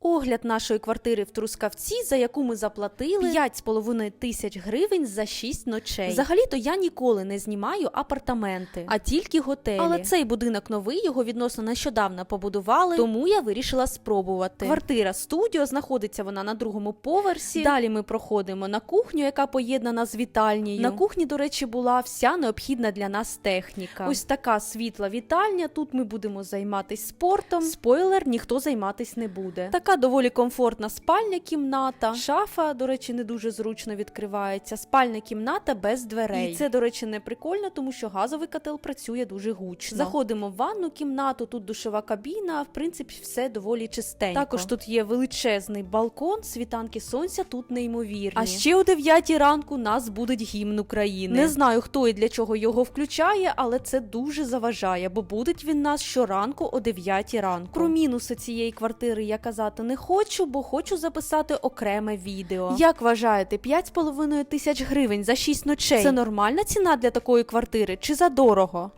Огляд нашої квартири в Трускавці, за яку ми заплатили 5,5 тисяч гривень за 6 ночей. Взагалі-то я ніколи не знімаю апартаменти, а тільки готелі. Але цей будинок новий, його відносно нещодавно побудували, тому я вирішила спробувати. Квартира студіо знаходиться вона на другому поверсі. Далі ми проходимо на кухню, яка поєднана з вітальнею. На кухні, до речі, була вся необхідна для нас техніка. Ось така світла вітальня. Тут ми будемо займатися спортом. Спойлер, ніхто займатись не буде. Така доволі комфортна спальня кімната. Шафа, до речі, не дуже зручно відкривається. Спальня кімната без дверей. І це, до речі, не прикольно, тому що газовий котел працює дуже гучно. Заходимо в ванну кімнату, тут душова кабіна. В принципі, все доволі чистенько. Також тут є величезний балкон, світанки сонця тут неймовірні. А ще о 9 ранку нас буде гімн України. Не знаю, хто і для чого його включає, але це дуже заважає, бо буде він нас щоранку о 9 ранку. Про мінуси цієї квартири я казати не хочу, бо хочу записати окреме відео. Як вважаєте, 5,5 тисяч гривень за 6 ночей це нормальна ціна для такої квартири чи за дорого?